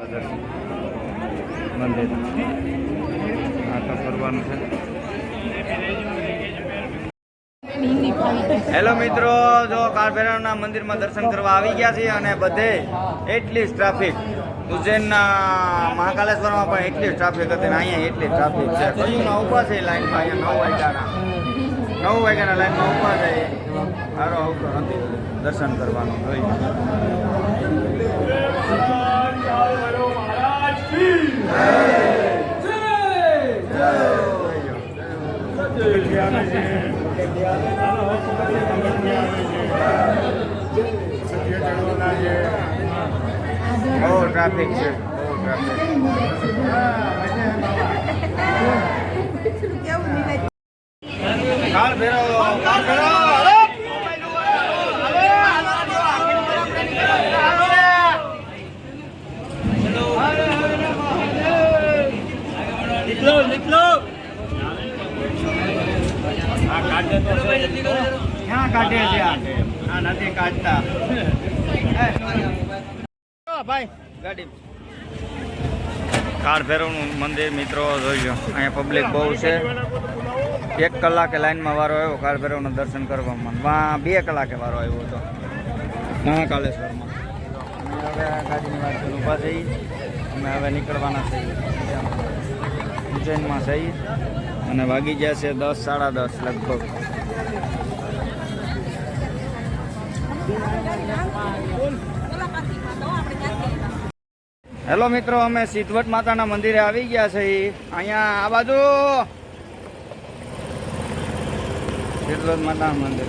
મંદિર આ તો ફરવાનું છે હેલો મિત્રો, જો કાળભૈરવના મંદિરમાં દર્શન કરવા આવી ગયા છીએ અને બધે એટલી જ ટ્રાફિક. ઉજ્જૈનના મહાકાલેશ્વરમાં પણ એટલી જ ટ્રાફિક હતી ને અહીંયા એટલી જ ટ્રાફિક છે. કયું ઊભા છે લાઈનમાં, અહીંયા નવ વાગ્યાના. નવ વાગ્યાના લાઈનમાં ઊભા છે સારો આવતો નથી દર્શન કરવાનું. જોઈએ બહુ ટ્રાફિક છે ટ્રાફિક કાળ ભેરવ કાળ ભેરવ ક્યાં કાઢે છે આ? આ નથી કાઢતા. ભાઈ. ગાડી. કાળ ભૈરવનું મંદિર મિત્રો જોઈ લો. અહીંયા પબ્લિક બહુ છે. એક કલાકે લાઈનમાં વારો આવ્યો કાળ ભૈરવના દર્શન કરવામાં. વાં બે કલાકે વારો આવ્યો હતો. મહાકાલેશ્વરમાં. અમે હવે ગાડીની વાત ઊભા થઈ. અમે હવે નીકળવાના છીએ. ઉજ્જૈનમાં થઈ. અને વાગી ગયા છે દસ, સાડા દસ લગભગ. હેલો મિત્રો, અમે સિદ્ધવટ માતાના મંદિરે આવી ગયા છે. અહીંયા આ બાજુ. સિદ્ધવટ માતાના મંદિર.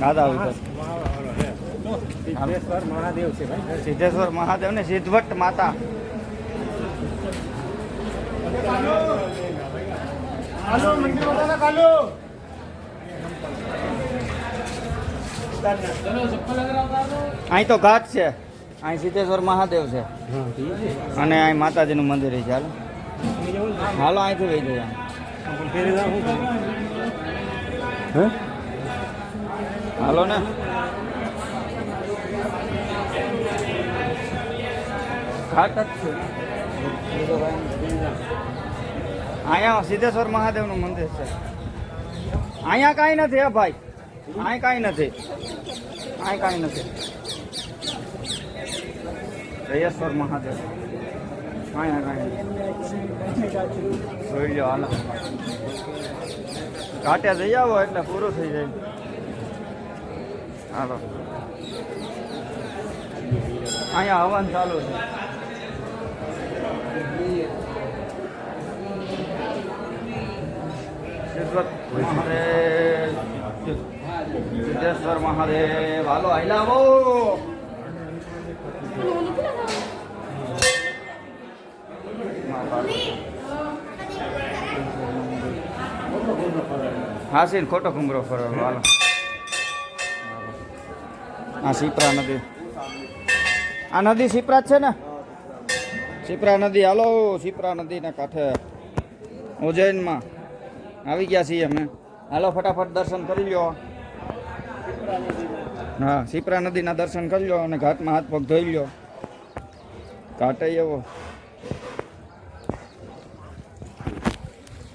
દાદા આવી સિદ્ધેશ્વર મહાદેવ છે ભાઈ. સિદ્ધેશ્વર મહાદેવ ને સિદ્ધવટ માતા. અહીં તો ઘાટ છે. અહીં સિદ્ધેશ્વર મહાદેવ છે. અને અહીં માતાજીનું મંદિર છે હાલો હાલો અહીંથી વહી જાય હાલો ને. ઘાટ છે. અહીંયા સિદ્ધેશ્વર મહાદેવનું મંદિર છે. અહીંયા કાંઈ નથી, હે ભાઈ. અહીં કાંઈ નથી. અહીં કાંઈ નથી. જયેશ્વર મહાદેવ. અહીંયા કાંઈ જોઈ લો હાલો. ઘાટે જઈ આવો એટલે પૂરું થઈ જાય. હાલો. અહીંયા હવન ચાલુ છે. સિદ્ધેશ્વર મહાદેવ હાલો આઈલાવો હાસી ખોટો કુમરો ફરવાનો હાલો આ સિપરા નદી આ નદી સિપરા જ છે ને સિપરા નદી, હાલો, શિપ્રા નદીના કાંઠે. ઉજ્જૈનમાં આવી ગયા છીએ અમે. હાલો, ફટાફટ દર્શન કરી લો હા, શિપ્રા નદીના દર્શન કરી લો અને ઘાટમાં હાથ પગ ધોઈ લો ઘાટે એવો.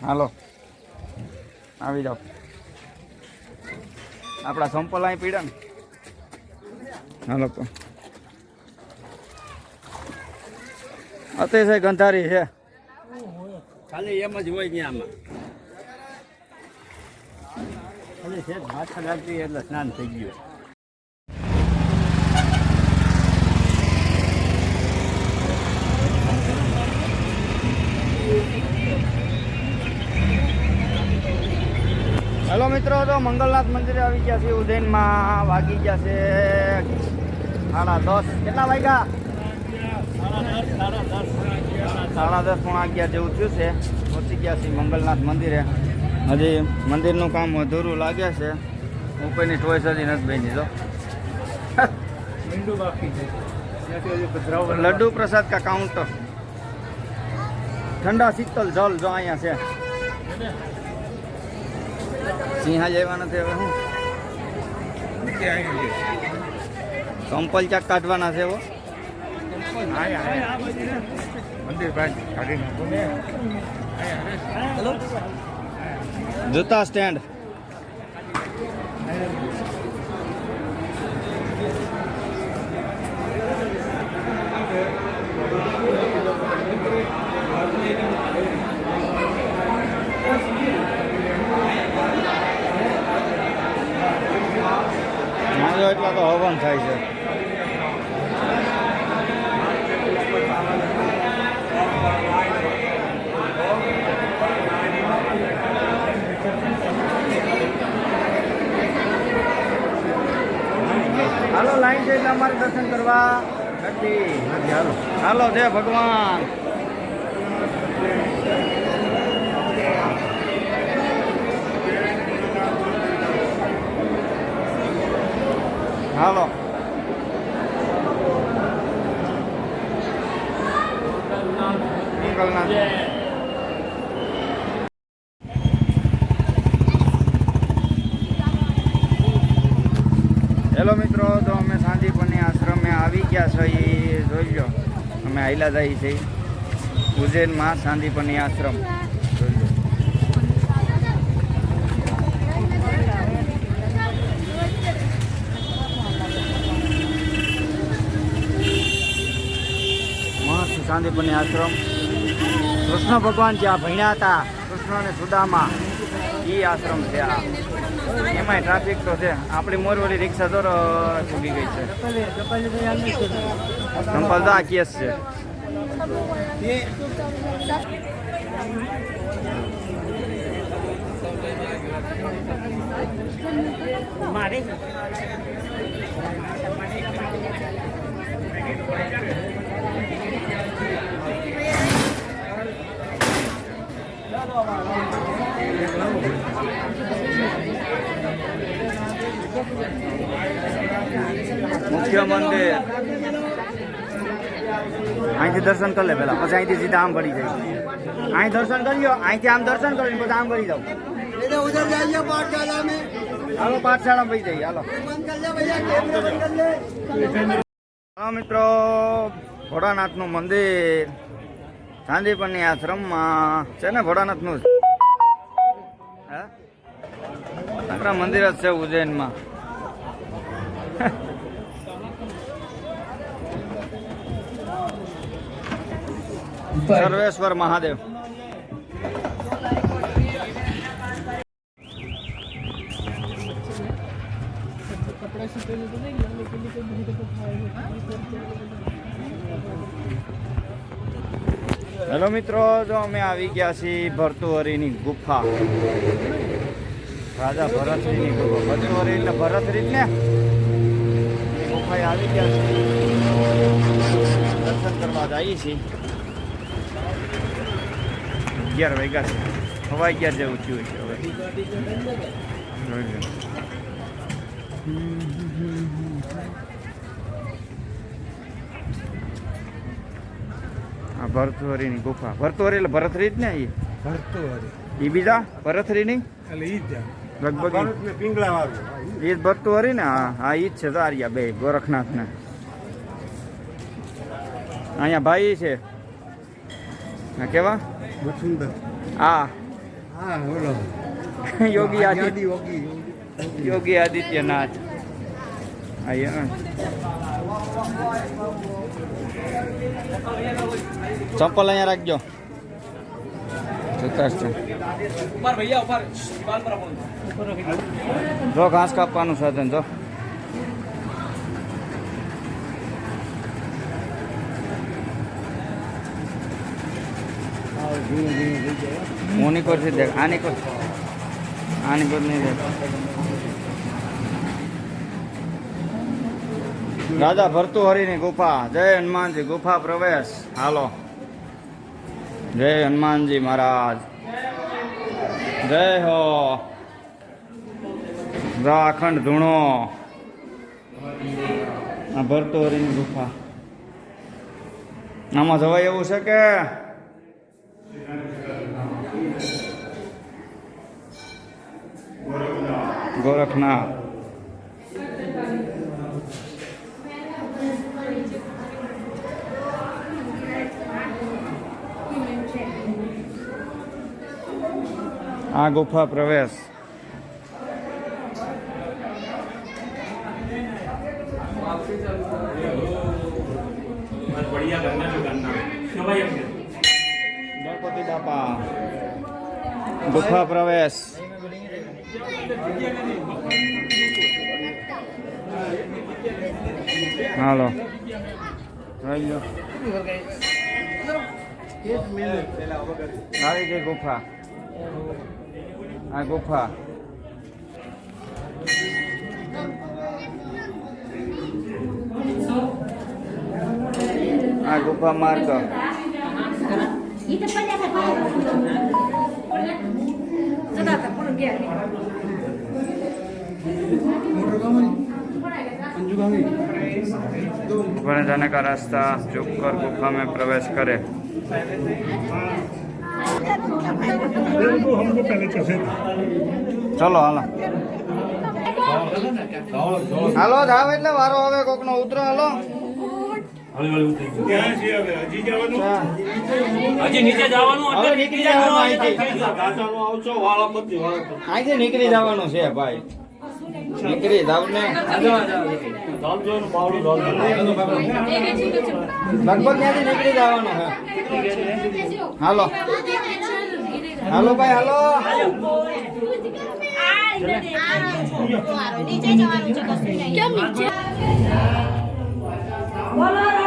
હાલો, આવી જાઓ. આપણા સંપલ અહીં પીડા ને. હાલો, તો. અતિશય ગંધારી છે. ખાલી એમ જ હોય ત્યાં આમાં. ખાલી છે માથા લાગતી એટલે સ્નાન થઈ ગયું. હેલો મિત્રો તો મંગલનાથ મંદિરે આવી ગયા છે ઉજ્જૈનમાં વાગી ગયા છે સાડા દસ. કેટલા વાગ્યા? સાડા દસ પોણા અગિયાર જેવું થયું છે. પહોંચી ગયા છે મંગલનાથ મંદિરે. હજી મંદિરનું કામ અધૂરું લાગે છે. ઉપરની ટોયસ હજી નથી બની તો લડ્ડુ પ્રસાદ કા કાઉન્ટર ઠંડા શીતલ જલ જો અહીંયા છે. સિંહા જેવા નથી હવે શું કંપલ ચાક કાઢવાના છે એવો મંદિર બાજુ કાઢી નાખો ને જૂતા સ્ટેન્ડ મારો એટલા તો હવન થાય છે હાલો લાઈન છે એટલે અમારે દર્શન કરવા નથી હાલો હાલો જય ભગવાન હાલો અંકલના હેલો મિત્રો તો અમે શાંતિપુરની આશ્રમે આવી ગયા છે એ જોઈ લો અમે હાઈલા જઈએ છીએ ઉજ્જૈનમાં શાંતિપની આશ્રમ. જોઈ લો આશ્રમ. કૃષ્ણ ભગવાન જ્યાં ભણ્યા હતા કૃષ્ણ અને સુદામા એ આશ્રમ છે આ. એમાંય ટ્રાફિક તો છે. આપણી મોરવલી રિક્ષા તો ચૂકી ગઈ છે. સંપલ આ કેસ છે. મુખ્ય મંદિર અહીંથી દર્શન કરી લે પેલા. પછી અહીંથી સીધા આમ કરી જાય. અહીં દર્શન કરી અહીંથી આમ દર્શન કરી પછી આમ કરી જાઓ. હાલો પાઠશાળા ભાઈ જઈએ હાલો. મિત્રો ભોળાનાથનું મંદિર. ચાંદીપની આશ્રમમાં છે ને ભોળાનાથનું હા? આપણા મંદિર જ છે ઉજ્જૈનમાં. સર્વેશ્વર મહાદેવ હેલો મિત્રો જો અમે આવી ગયા છીએ ભરતુહરીની ગુફા રાજા ભરતરીની ગુફા ભરતુહરી એટલે ભરતરી જ ને એ ગુફાએ આવી ગયા છીએ દર્શન કરવા જઈએ છીએ અગિયાર વાગ્યા છે. હવા અગિયાર જેવું થયું છે હવે. ભરતુહરીની ગુફા. ભરતુહરી એટલે ભરતરી જ ને એ ભરતો એ બીજા? ભરતરીની? એટલે ઈ જ લગભગ પિંગળા વાળું એ જ ભરતુહરી ને? હા હા ઈ જ છે તારિયા બે ગોરખનાથ ને અહીંયા ભાઈ છે. કેવા? સુંદર આ હા બોલો. યોગી આદિત્ય. યોગી. યોગી આદિત્યનાથ. હા ચંપલ ચપ્પલ અહીંયા રાખજો. જો ઘાસ કાપવાનું સાધન જો. ઓની કરથી દેખ, આની કર આની કર નહીં દેખ. રાજા ભરતુહરીની ગુફા. જય હનુમાનજી, ગુફા પ્રવેશ. હાલો. જય હનુમાનજી મહારાજ. જય હો. અખંડ ધૂણો. આ ભરતુહરીની ગુફા. આમાં જવાય એવું છે કે ગોરખનાથ આ ગુફા પ્રવેશ बढ़िया करना जो करना સાંઈ બાપા. ગુફા પ્રવેશ. હાલો. આવી ગઈ ગુફા. આ ગુફા. આ ગુફા માર્ગ. Itu banyak apa? Sudah tak perlu dia. वर्ण जाने का रास्ता झुक कर गुफा में प्रवेश करे ચલો હાલો હાલો જાવ એટલે વારો હવે કોક નો ઉતરો હાલો હજી નીચે જવાનું હવે નીકળી જવાનું અહીંથી. અહીંથી નીકળી જવાનું છે ભાઈ. નીકળી જાવ ને લગભગ ત્યાંથી નીકળી જવાનું છે. હાલો. હાલો ભાઈ હાલો. કેમ નીચે? બોલો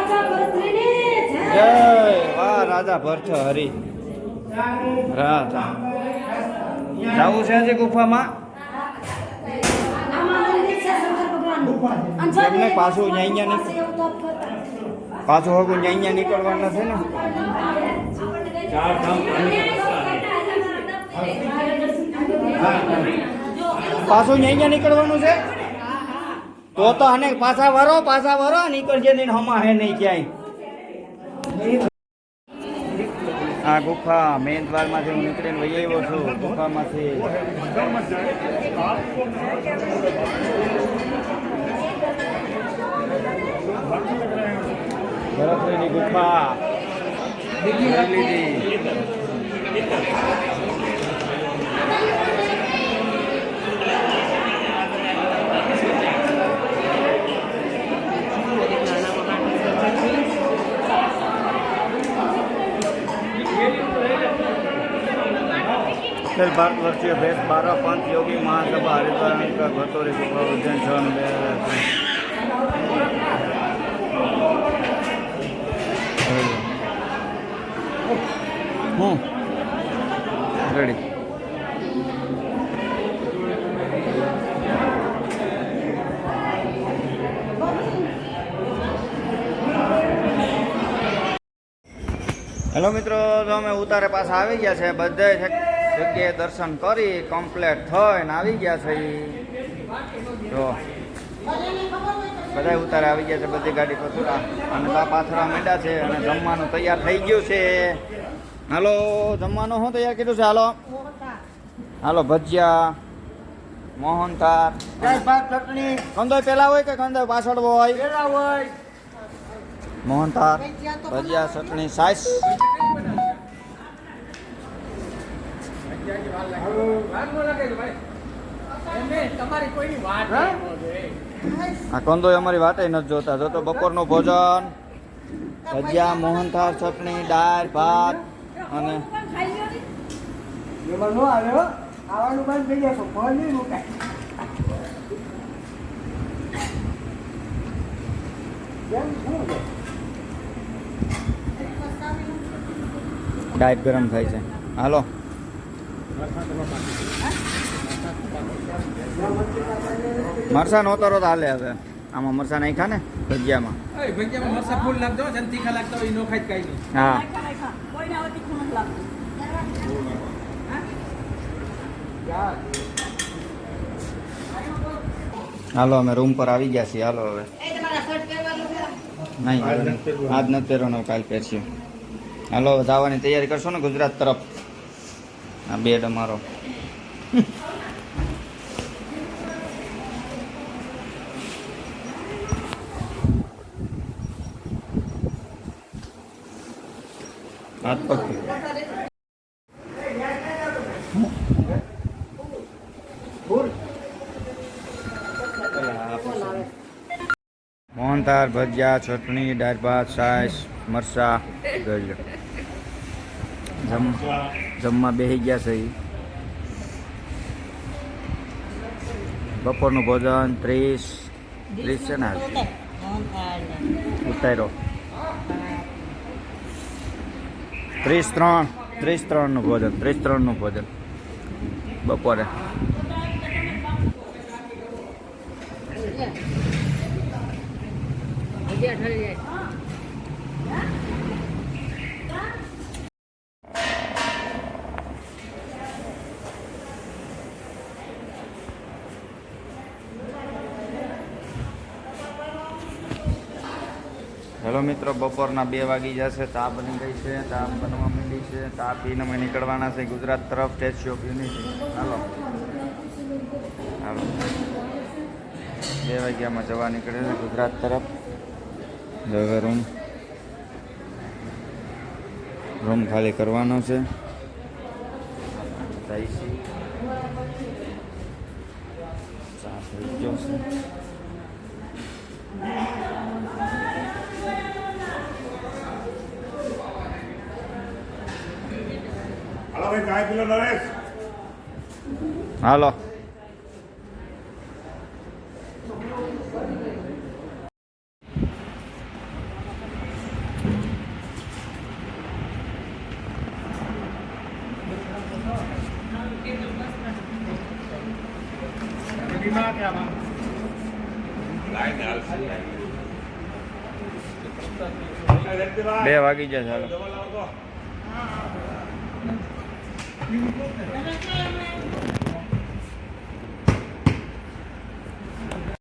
જય. વાહ, રાજા ભરથ હરી. રાજા. જવું છે આજે ગુફામાં? એમને પાછું કરતા. પાછું હગું અહીંયા નીકળવાનું છે ને? પાછું અહીંયા નીકળવાનું છે? તો તો અને પાછા વરો પાછા વરો, નીકળજે નહીં હમા હે નહીં ક્યાંય. આ ગુફા મેન દ્વારમાંથી હું નીકળીને વહી આવ્યો છું. ગુફામાંથી. ભરતરીની ગુફા. લીધી અખિલ ભારત વર્ષીય ભેસ બારા પંથ યોગી મહાસભા હરિદ્વાર ભટોરી શુક્ર ઉજ્જૈન છ બે હું રેડી. હેલો મિત્રો, તો અમે ઉતારે પાસે આવી ગયા છે. બધે જગ્યાએ દર્શન કરી કમ્પ્લેટ થઈને આવી ગયા છે. જો. બધા ઉતારે આવી ગયા છે બધી ગાડી પથુરા. અને બા પાથરા માંડ્યા છે અને જમવાનું તૈયાર થઈ ગયું છે. હાલો જમવાનું શું તૈયાર કર્યું છે? હાલો. હાલો ભજીયા મોહનથાળ. ચટણી. કંદો પેલા હોય કે કંદો પાછળ હોય? પેલા હોય. મોહનથાળ ભજીયા ચટણી વાત આ કંદોય અમારી વાટે નથી જોતા. જો તો બપોરનું ભોજન, ભજીયા, મોહનથાળ, ચટણી, દાળ, ભાત અને ડાયટ ગરમ થાય છે. હાલો. મરસા નહોતો તો હાલે હવે આમાં મરસા નાખ્યા ને ભજીયામાં ભજીયામાં મરસા ફૂલ લાગતો હોય ને તીખા લાગતા હોય ઈ નો ખાય તો કાંઈ નહીં હા હાલો અમે રૂમ પર આવી ગયા છીએ હાલો હવે નહીં આજ નથી પહેરવાનો કાલ પહેરશું હાલો હવે જવાની તૈયારી કરશો ને ગુજરાત તરફ આ બેડ અમારો. હાથ પગ ભજીયા ચટણી દાળ ભાત છાશ મરચા ગળ્યો જમ. જમવા બેસી ગયા છે. બપોરનું ભોજન ત્રીસ ત્રીસ છે ને ઉતાર્યો. ત્રીસ ત્રણ, ત્રીસ ત્રણનું ભોજન, ત્રીસ ત્રણનું ભોજન બપોરે. હેલો મિત્રો બપોરના બે વાગી જશે તાપ બની ગઈ છે તાપ બનવા માંડી છે ચા પીને અમે નીકળવાના છે ગુજરાત તરફ સ્ટેચ્યુ ઓફ યુનિટી હાલો. હાલો. બે વાગ્યામાં જવા નીકળે છે ગુજરાત તરફ. હવે રૂમ. રૂમ ખાલી કરવાનો છે. જાય નરેશ. હાલો. બે વાગી જાય ચાલો